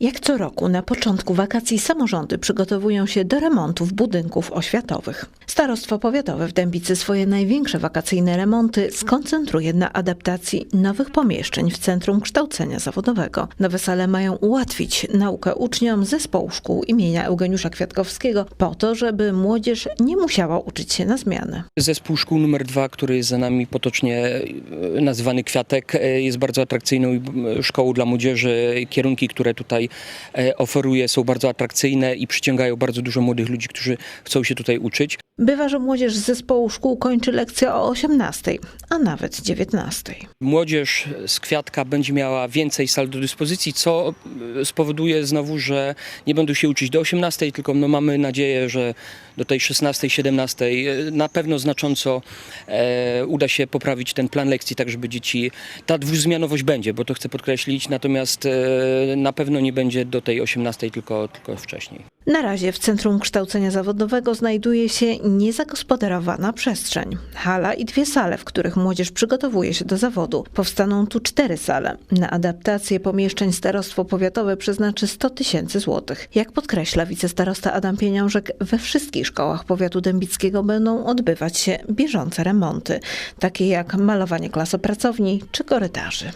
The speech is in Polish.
Jak co roku na początku wakacji samorządy przygotowują się do remontów budynków oświatowych. Starostwo Powiatowe w Dębicy swoje największe wakacyjne remonty skoncentruje na adaptacji nowych pomieszczeń w Centrum Kształcenia Zawodowego. Nowe sale mają ułatwić naukę uczniom zespołu szkół imienia Eugeniusza Kwiatkowskiego po to, żeby młodzież nie musiała uczyć się na zmianę. Zespół szkół numer dwa, który jest za nami potocznie e, nazywany Kwiatek, e, jest bardzo atrakcyjną e, szkołą dla młodzieży. Kierunki, które tutaj e, oferuje są bardzo atrakcyjne i przyciągają bardzo dużo młodych ludzi, którzy chcą się tutaj uczyć. Bywa, że młodzież z zespołu szkół kończy lekcję o 18, a nawet 19. Młodzież z Kwiatka będzie miała więcej sal do dyspozycji, co e, spowoduje znowu, że nie będą się uczyć do 18, tylko no mamy nadzieję, że do tej 16, 17 e, na pewno znacząco e, uda się poprawić ten plan lekcji, tak żeby dzieci, ta dwuzmianowość będzie, bo to chcę podkreślić, natomiast e, na pewno nie będzie do tej 18, tylko, tylko wcześniej. Na razie w Centrum Kształcenia Zawodowego znajduje się niezagospodarowana przestrzeń. Hala i dwie sale, w których młodzież przygotowuje się do zawodu. Powstaną tu cztery sale. Na adaptację pomieszczeń Starostwo Powiatowe przeznaczy 100 tysięcy złotych. Jak podkreśla wicestarosta Adam Pieniążek, we wszystkich szkołach powiatu dębickiego będą odbywać się bieżące remonty, takie jak malowanie klasopracowni czy korytarzy.